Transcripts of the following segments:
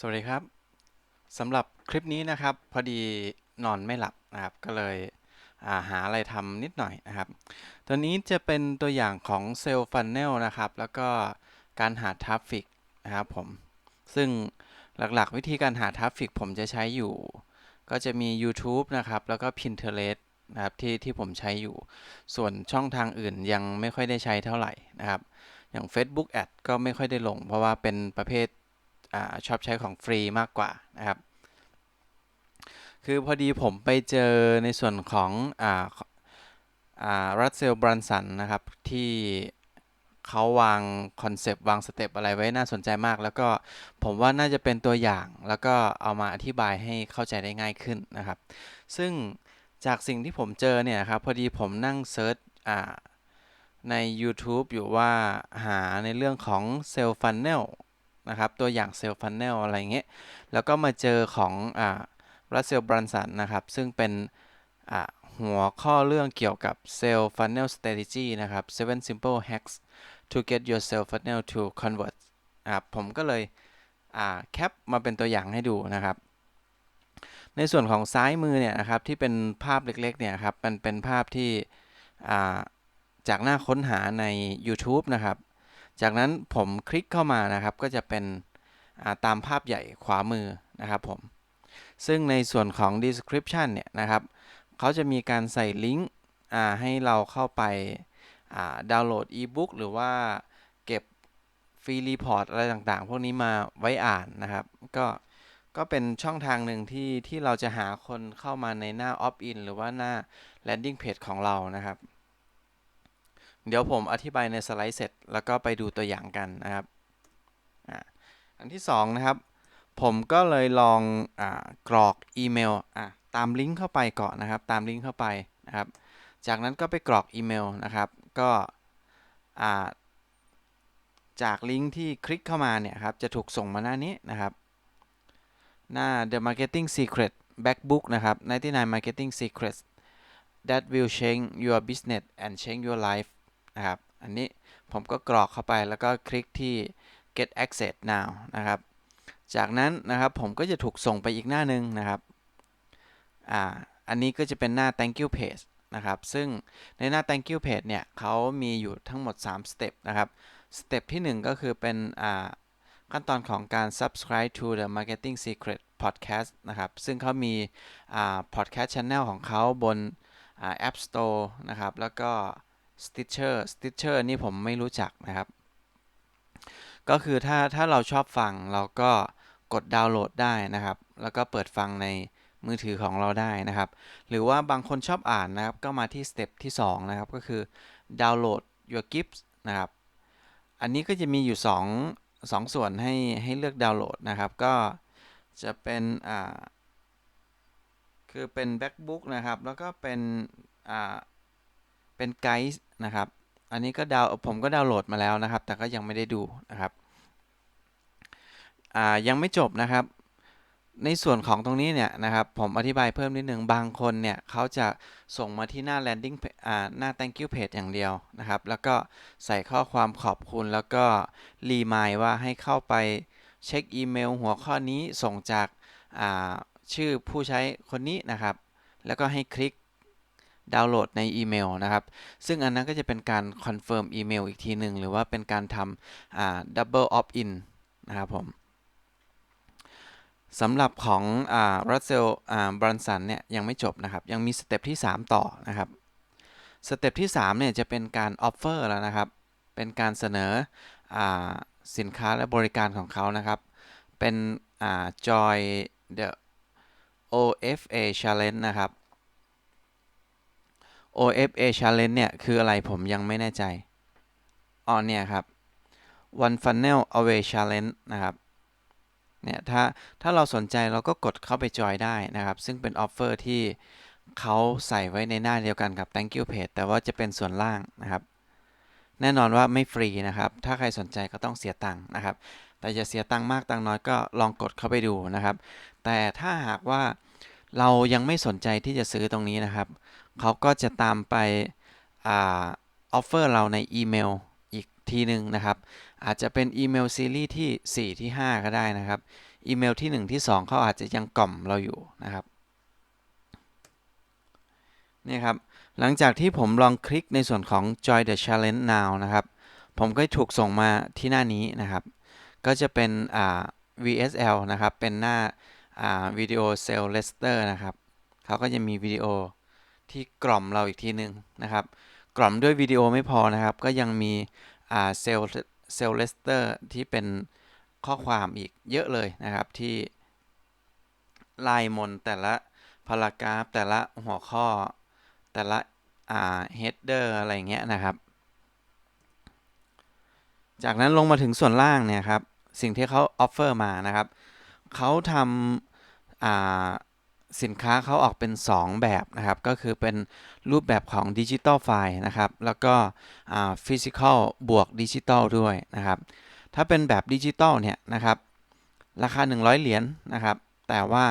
สวัสดีครับสำหรับคลิปนี้นะครับ พอดีนอนไม่หลับนะครับ ก็เลยาหาอะไรทำนิดหน่อยนะครับ ตัวนี้จะเป็นตัวอย่างของเซลล์ฟันเนลนะครับ แล้วก็การหาทราฟฟิกนะครับผม ซึ่งหลักๆ วิธีการหาทราฟฟิกผมจะใช้อยู่ ก็จะมี YouTube นะครับ แล้วก็ Pinterest นะครับที่ที่ผมใช้อยู่ ส่วนช่องทางอื่นยังไม่ค่อยได้ใช้เท่าไหร่นะครับ อย่าง Facebook Ad ก็ไม่ค่อยได้ลง เพราะว่าเป็นประเภท อชอบใช้ของฟรีมากกว่านะครับ คือพอดีผมไปเจอในส่วนของรัสเซลบรันสันนะครับ ที่เขาวางคอนเซปต์วางสเต็ปอะไรไว้น่าสนใจมาก แล้วก็ผมว่าน่าจะเป็นตัวอย่าง แล้วก็เอามาอธิบายให้เข้าใจได้ง่ายขึ้นนะครับ ซึ่งจากสิ่งที่ผมเจอเนี่ยครับ พอดีผมนั่งเซิร์ชใน YouTube อยู่ว่าหาในเรื่องของเซลล์ฟันเนล นะครับตัวอย่างเซลล์ฟันเนลอะไรเงี้ยแล้วก็มาเจอของอ่ารัสเซลบรันสันนะครับ ซึ่งเป็นอ่าหัวข้อเรื่องเกี่ยวกับ Sales Funnel Strategy นะครับ Seven Simple Hacks to get your sales funnel to convert นะครับผมก็เลยแคปมาเป็นตัวอย่างให้ดูนะครับ ในส่วนของซ้ายมือเนี่ยนะครับที่เป็นภาพเล็กๆเนี่ยครับมันเป็นภาพที่จากหน้าค้นหาใน YouTube นะครับ จากนั้นผมคลิกเข้ามานะครับ ก็จะเป็นตามภาพใหญ่ขวามือนะครับผม ซึ่งในส่วนของ description เนี่ยนะครับ เขาจะมีการใส่ลิงก์ให้เราเข้าไปดาวน์โหลดอีบุ๊กหรือว่าเก็บฟรีรีพอร์ตอะไรต่างๆ พวกนี้มาไว้อ่านนะครับ ก็ก็เป็นช่องทางหนึ่งที่ที่เราจะหาคนเข้ามาในหน้า opt-in หรือว่าหน้า landing page ของเรานะครับ เดี๋ยวผมอธิบายในสไลด์เสร็จ แล้วก็ไปดูตัวอย่างกันนะครับอันที่2นะครับ ผมก็เลยลองอกรอกอีเมลตามลิงก์เข้าไปก่อนนะครับ ตามลิงก์เข้าไปนะครับ จากนั้นก็ไปกรอกอีเมลนะครับ ก็จากลิงก์ที่คลิกเข้ามาเนี่ยครับ จะถูกส่งมาหน้านี้นะครับ หน้า The Marketing Secret Backbook นะครับ 99 Marketing Secrets that will change your business and change your life นะครับ อันนี้ผมก็กรอกเข้าไปแล้วก็คลิกที่ get access now นะครับ จากนั้นนะครับผมก็จะถูกส่งไปอีกหน้าหนึ่งนะครับอ่าอันนี้ก็จะเป็นหน้า thank you page นะครับ ซึ่งในหน้า thank you page เนี่ยเขามีอยู่ทั้งหมด 3 step นะครับ step ที่ 1 ก็คือเป็นอ่าขั้นตอนของการ subscribe to the marketing secret podcast นะครับ ซึ่งเขามีอ่า podcast channel ของเขาบนอ่า app store นะครับ แล้วก็ Stitcher Stitcher นี่ผมไม่รู้จักนะครับ ก็คือถ้าถ้าเราชอบฟังเราก็กดดาวน์โหลดได้นะครับ แล้วก็เปิดฟังในมือถือของเราได้นะครับ หรือว่าบางคนชอบอ่านนะครับ ก็มาที่สเต็ปที่ 2 นะครับ ก็คือดาวน์โหลด your gifts นะครับ อันนี้ก็จะมีอยู่ 2 2 ส่วนให้ให้เลือกดาวน์โหลดนะครับ ก็จะเป็นอ่าคือเป็น backbook นะครับ แล้วก็เป็นอ่า เป็นไกด์นะครับ อันนี้ก็ดาวผมก็ดาวน์โหลดมาแล้วนะครับ แต่ก็ยังไม่ได้ดูนะครับยังไม่จบนะครับ ในส่วนของตรงนี้เนี่ยนะครับ ผมอธิบายเพิ่มนิดนึง บางคนเนี่ยเขาจะส่งมาที่หน้า landing หน้า thank you page อย่างเดียวนะครับ แล้วก็ใส่ข้อความขอบคุณ แล้วก็รีมายว่าให้เข้าไปเช็คอีเมล หัวข้อนี้ส่งจากชื่อผู้ใช้คนนี้นะครับ แล้วก็ให้คลิก ดาวน์โหลดในอีเมลนะครับ ซึ่งอันนั้นก็จะเป็นการคอนเฟิร์มอีเมลอีกทีหนึ่งหรือว่าเป็นการทำดับเบิลออฟอินนะครับผมสำหรับของรัสเซลบรันสันเนี่ยยังไม่จบนะครับ ยังมีสเต็ปที่ 3 ต่อนะครับสเต็ปที่3เนี่ยจะเป็นการออฟเฟอร์แล้วนะครับ เป็นการเสนออสินค้าและบริการของเขานะครับ เป็น Joy the OFA Challenge นะครับ OFA Challenge เนี่ย คืออะไรผมยังไม่แน่ใจอ๋อเนี่ยครับ One Funnel Away Challenge นะครับเนี่ยถ้าถ้าเราสนใจเราก็กดเข้าไปจอยได้นะครับ ซึ่งเป็นออฟเฟอร์ที่เขาใส่ไว้ในหน้าเดียวกันกับ Thank you page แต่ว่าจะเป็นส่วนล่างนะครับ แน่นอนว่าไม่ฟรีนะครับ ถ้าใครสนใจก็ต้องเสียตังค์นะครับ แต่จะเสียตังค์มากตังค์น้อยก็ลองกดเข้าไปดูนะครับ แต่ถ้าหากว่า เรายังไม่สนใจที่จะซื้อตรงนี้นะครับ เขาก็จะตามไปออฟเฟอร์เราในอีเมลอีกทีหนึ่งนะครับ อาจจะเป็นอีเมลซีรีส์ที่ 4 ที่ 5 ก็ได้นะครับ อีเมลที่ 1 ที่ 2 เขาอาจจะยังกล่อมเราอยู่นะครับนี่ครับ หลังจากที่ผมลองคลิกในส่วนของ join the challenge now นะครับ ผมก็ถูกส่งมาที่หน้านี้นะครับ ก็จะเป็น VSL นะครับ เป็นหน้า วิดีโอเซลเลสเตอร์นะครับเขาก็จะมีวิดีโอที่กล่อมเราอีกทีหนึ่งนะครับ กล่อมด้วยวิดีโอไม่พอนะครับ ก็ยังมีเซลเซลเลสเตอร์ที่เป็นข้อความอีกเยอะเลยนะครับที่ไล่มนแต่ละพารากราฟแต่ละหัวข้อ แต่ละเฮดเดอร์อะไรเงี้ยนะครับ จากนั้นลงมาถึงส่วนล่างเนี่ยครับ สิ่งที่เขาออฟเฟอร์มานะครับ เขาทำ สินค้าเขาออกเป็น 2 แบบนะครับ ก็คือเป็นรูปแบบของดิจิตอลไฟล์นะครับ แล้วก็ฟิสิกอลบวกดิจิตอลด้วยนะครับ ถ้าเป็นแบบดิจิตอลเนี่ยนะครับ ราคา 100 เหรียญนนะครับ แต่ว่า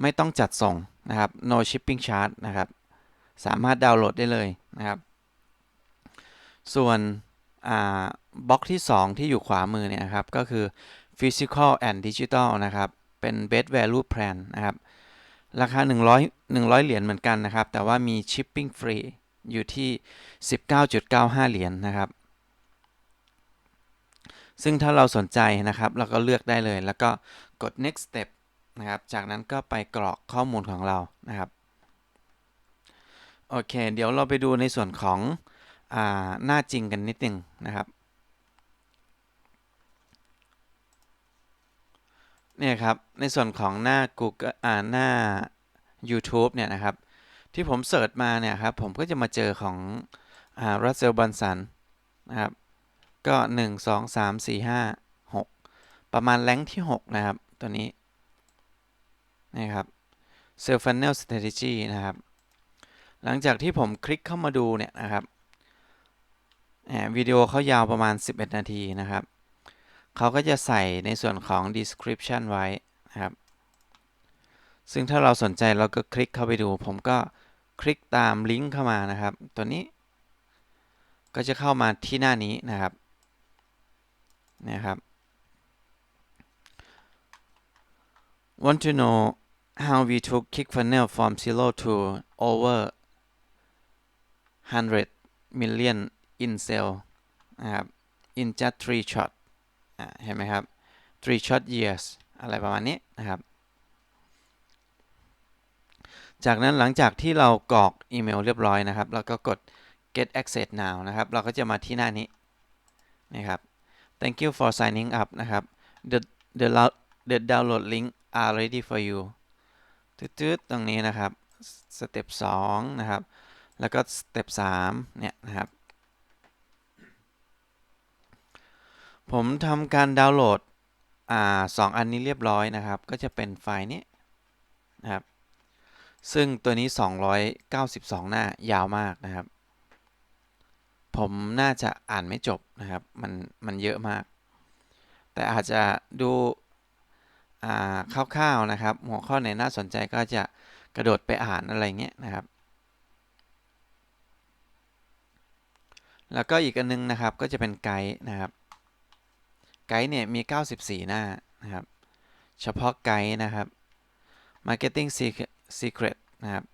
ไม่ต้องจัดส่งนะครับ no shipping charge นะครับ สามารถดาวน์โหลดได้เลยนะครับ ส่วนบล็อกที่ 2 ที่อยู่ขวามือเนี่ยครับ ก็คือ physical and digital นะครับ เป็น best value plan นะครับ ราคา 100 100 เหรียญเหมือนกันนะครับ แต่ว่ามี shipping free อยู่ที่ 19.95 เหรียญนนะครับ ซึ่งถ้าเราสนใจนะครับ เราก็เลือกได้เลย แล้วก็กด next step นะครับ จากนั้นก็ไปกรอกข้อมูลของเรานะครับโอเค เดี๋ยวเราไปดูในส่วนของอหน้าจริงกันนิดนึงนะครับ เนี่ยครับ ในส่วนของหน้า Google อ่าหน้า YouTube เนี่ยนะครับ ที่ผมเสิร์ชมาเนี่ยครับ ผมก็จะมาเจอของอ่ารัสเซลบันสันนะครับ ก็ 1 2 3 4 5 6 ประมาณแรงที่ 6 นะครับ ตัวนี้นะครับ Sell Funnel Strategy นะครับ หลังจากที่ผมคลิกเข้ามาดูเนี่ยนะครับวิดีโอเขายาวประมาณ 11 นาทีนะครับ เขาก็จะใส่ในส่วนของ description ไว้นะครับ ซึ่งถ้าเราสนใจเราก็คลิกเข้าไปดู ผมก็คลิกตามลิงก์เข้ามานะครับ ตัวนี้ ก็จะเข้ามาที่หน้านี้นะครับนะครับ want to know how we took ClickFunnel from zero to over 100 million in sale นะครับ in just three shot เห็นไหมครับ three short years อะไรประมาณนี้นะครับ จากนั้นหลังจากที่เรากรอกอีเมลเรียบร้อยนะครับเราก็กด get access now นะครับ เราก็จะมาที่หน้านี้นะครับ thank you for signing up นะครับ the the the download link are ready for you ตืดๆตรงนี้นะครับ สเต็ป2นะครับ แล้วก็สเต็ป3เนี่ยนะครับ ผมทำการดาวน์โหลดอ่าสองอันนี้เรียบร้อยนะครับ ก็จะเป็นไฟล์นี้นะครับ ซึ่งตัวนี้ 292 หน้ายาวมากนะครับ ผมน่าจะอ่านไม่จบนะครับ มันมันเยอะมาก แต่อาจจะดูคร่าวๆนะครับ หัวข้อไหนน่าสนใจก็จะกระโดดไปอ่านอะไรเงี้ยนะครับ แล้วก็อีกอันนึงนะครับก็จะเป็นไกด์นะครับ ไกด์เนี่ยมี 94 หน้านะครับ เฉพาะไกด์นะครับ Marketing Secret นะครับ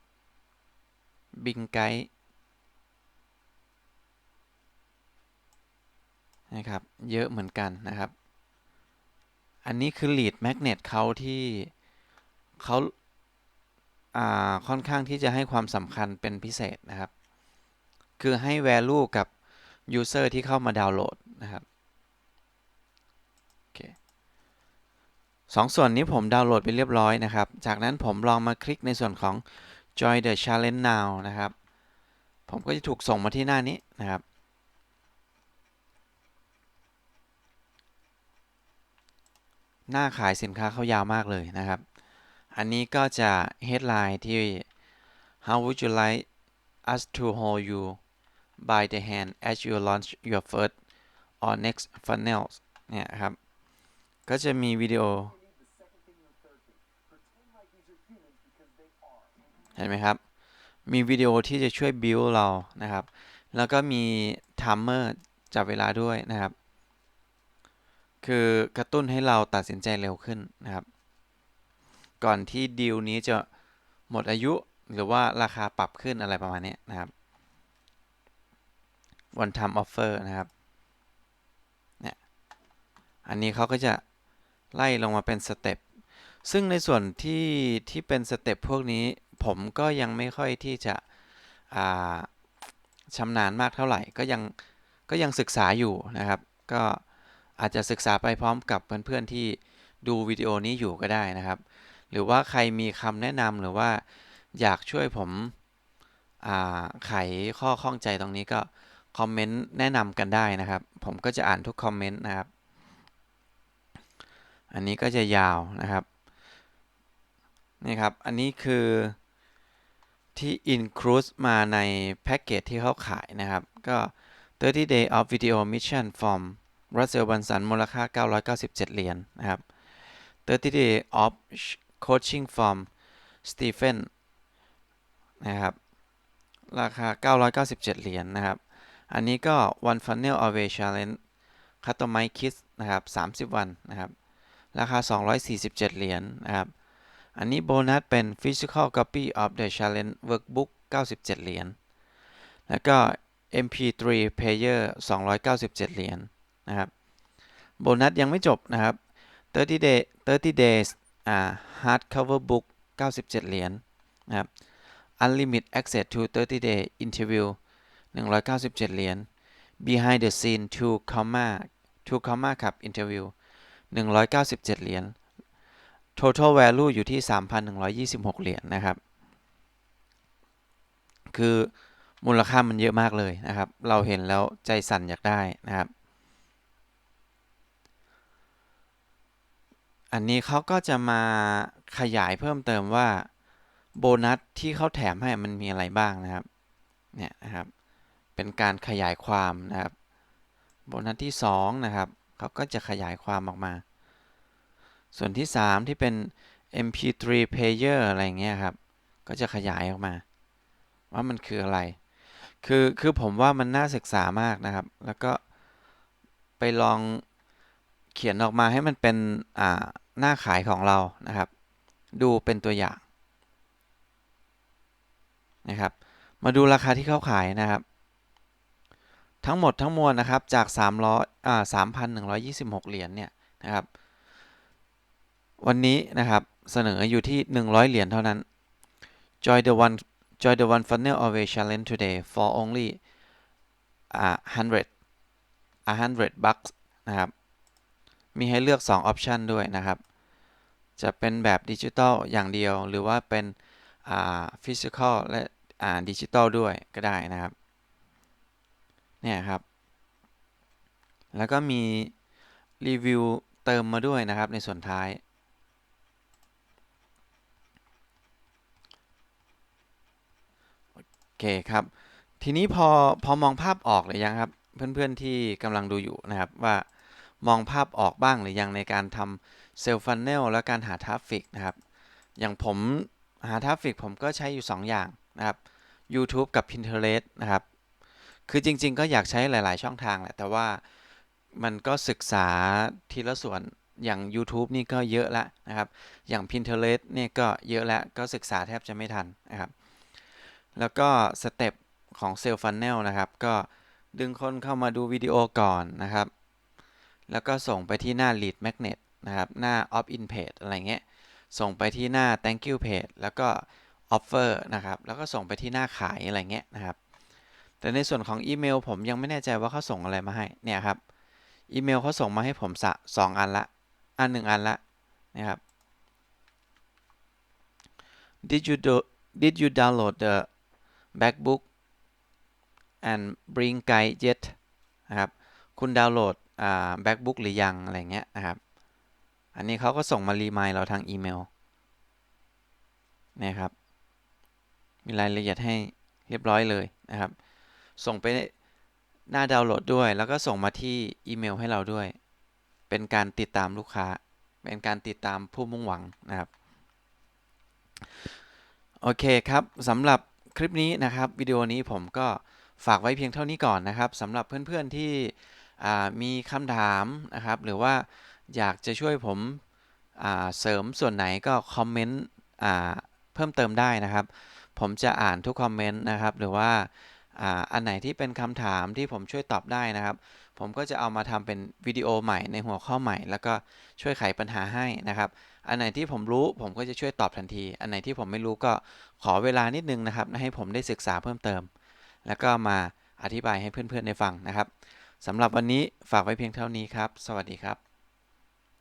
Bing Guide นะครับ เยอะเหมือนกันนะครับ อันนี้คือ lead magnet เขาที่เขาค่อนข้างที่จะให้ความสำคัญเป็นพิเศษนะครับ คือให้ value กับ user ที่เข้ามาดาวน์โหลดนะครับโอเค สองส่วนนี้ผมดาวน์โหลดไปเรียบร้อยนะครับ จากนั้นผมลองมาคลิกในส่วนของ join the challenge now นะครับ ผมก็จะถูกส่งมาที่หน้านี้นะครับ หน้าขายสินค้าเขายาวมากเลยนะครับ อันนี้ก็จะ headline ที่ how would you like us to hold you by the hand as you launch your first or next funnel เนี่ยครับ ก็จะมีวิดีโอ เห็นไหมครับ มีวิดีโอที่จะช่วย build เรานะครับ แล้วก็มี timer จับเวลาด้วยนะครับ คือกระตุ้นให้เราตัดสินใจเร็วขึ้นนะครับ ก่อนที่ดีลนี้จะหมดอายุหรือว่าราคาปรับขึ้นอะไรประมาณนี้นะครับ one time offer นะครับเนี่ยอันนี้เขาก็จะไล่ลงมาเป็นสเต็ปซึ่งในส่วนที่ที่เป็นสเต็ปพวกนี้ ผมก็ยังไม่ค่อยที่จะอ่าชำนาญมากเท่าไหร่ ก็ยังก็ยังศึกษาอยู่นะครับ ก็อาจจะศึกษาไปพร้อมกับเพื่อนๆที่ดูวิดีโอนี้อยู่ก็ได้นะครับ หรือว่าใครมีคำแนะนำหรือว่าอยากช่วยผมไขข้อข้องใจตรงนี้ก็คอมเมนต์แนะนำกันได้นะครับ ผมก็จะอ่านทุกคอมเมนต์นะครับ อันนี้ก็จะยาวนะครับ นี่ครับ อันนี้คือ ที่ include มาในแพ็กเกจที่เขาขายนะครับ ก็ 30 day of video mission from Russell Brunson มูลค่า 997 เหรียญนนะครับ 30 day of coaching from Stephen นะครับ ราคา 997 เหรียญนนะครับ อันนี้ก็ one funnel away challenge customize kit นะครับ 30 วันนะครับ ราคา 247 เหรียญนนะครับ อันนี้โบนัสเป็น physical copy of the challenge workbook 97 เหรียญ แล้วก็ mp3 player 297 เหรียญนนะครับ โบนัสยังไม่จบนะครับ 30 day 30 days อ่า hard cover book 97 เหรียญนนะครับ unlimited access to 30 day interview 197 เหรียญ behind the scene 2 comma 2 comma ครับ interview 197 เหรียญ total value อยู่ที่ 3,126 เหรียญนะครับ คือมูลค่ามันเยอะมากเลยนะครับ เราเห็นแล้วใจสั่นอยากได้นะครับ อันนี้เขาก็จะมาขยายเพิ่มเติมว่าโบนัสที่เขาแถมให้มันมีอะไรบ้างนะครับ เนี่ยนะครับ เป็นการขยายความนะครับ โบนัสที่ 2 นะครับ เขาก็จะขยายความออกมา ส่วนที่ 3 ที่เป็น mp3 player อะไรเงี้ยครับ ก็จะขยายออกมา ว่ามันคืออะไร คือคือผมว่ามันน่าศึกษามากนะครับ แล้วก็ไปลองเขียนออกมาให้มันเป็นอ่าหน้าขายของเรานะครับ ดูเป็นตัวอย่างนะครับ มาดูราคาที่เขาขายนะครับ ทั้งหมดทั้งมวลนะครับจาก300อ่า3,126 เหรียญเนี่ยนะครับ วันนี้นะครับ เสนออยู่ที่ 100 เหรียญเท่านั้น Join the one Join the one funnel away challenge today for only อ่า100 100 bucks นะครับ มีให้เลือก2ออปชันด้วยนะครับ จะเป็นแบบดิจิตอลอย่างเดียวหรือว่าเป็นอ่าฟิสิกอลและอ่าดิจิตอลด้วยก็ได้นะครับ เนี่ยครับ แล้วก็มีรีวิวเติมมาด้วยนะครับในส่วนท้าย โอ เคครับ ทีนี้พอพอมองภาพออกหรือยังครับ เพื่อนๆที่กำลังดูอยู่นะครับว่ามองภาพออกบ้างหรือยังในการทำเซลล์ฟันเนลและการหาทราฟฟิกนะครับ อย่างผมหาทราฟฟิกผมก็ใช้อยู่ 2 อย่างนะครับ YouTube กับ Pinterest นะครับ คือจริงๆ ก็อยากใช้หลาย ๆ ช่องทางแหละ แต่ว่ามันก็ศึกษาทีละส่วนอย่าง YouTube นี่ก็เยอะแล้วนะครับ อย่าง Pinterest เนี่ยก็เยอะแล้วก็ศึกษาแทบจะไม่ทันนะครับ แล้วก็สเต็ปของเซลล์ฟันเนลนะครับ ก็ดึงคนเข้ามาดูวิดีโอก่อนนะครับ แล้วก็ส่งไปที่หน้า lead magnet นะครับ หน้า opt in page อะไรเงี้ย ส่งไปที่หน้า thank you page แล้วก็ offer นะครับ แล้วก็ส่งไปที่หน้าขายอะไรเงี้ยนะครับ แต่ในส่วนของอีเมลผมยังไม่แน่ใจว่าเขาส่งอะไรมาให้ เนี่ยครับ อีเมลเขาส่งมาให้ผมสะสองอันละ อันหนึ่งอันละนะครับ did you do did you download the backbook and bring guide yet นะครับ คุณดาวน์โหลดอ่า backbook หรือยัง อะไรเงี้ยนะครับ อันนี้เขาก็ส่งมารีมายเราทางอีเมลนี่ยครับ มีรายละเอียดให้เรียบร้อยเลยนะครับ ส่งไปหน้าดาวน์โหลดด้วย แล้วก็ส่งมาที่อีเมลให้เราด้วย เป็นการติดตามลูกค้า เป็นการติดตามผู้มุ่งหวังนะครับ โอเคครับสำหรับ คลิปนี้นะครับวิดีโอนี้ผมก็ฝากไว้เพียงเท่านี้ก่อนนะครับสำหรับเพื่อนๆที่มีคำถามนะครับ หรือว่าอยากจะช่วยผมเสริมส่วนไหนก็คอมเมนต์เพิ่มเติมได้นะครับ ผมจะอ่านทุกคอมเมนต์นะครับ หรือว่าอันไหนที่เป็นคำถามที่ผมช่วยตอบได้นะครับ ผมก็จะเอามาทำเป็นวิดีโอใหม่ในหัวข้อใหม่ แล้วก็ช่วยไขปัญหาให้นะครับ อันไหนที่ผมรู้ผมก็จะช่วยตอบทันที อันไหนที่ผมไม่รู้ก็ขอเวลานิดนึงนะครับ ให้ผมได้ศึกษาเพิ่มเติม แล้วก็มาอธิบายให้เพื่อนๆได้ฟังนะครับสำหรับวันนี้ฝากไว้เพียงเท่านี้ครับ สวัสดีครับ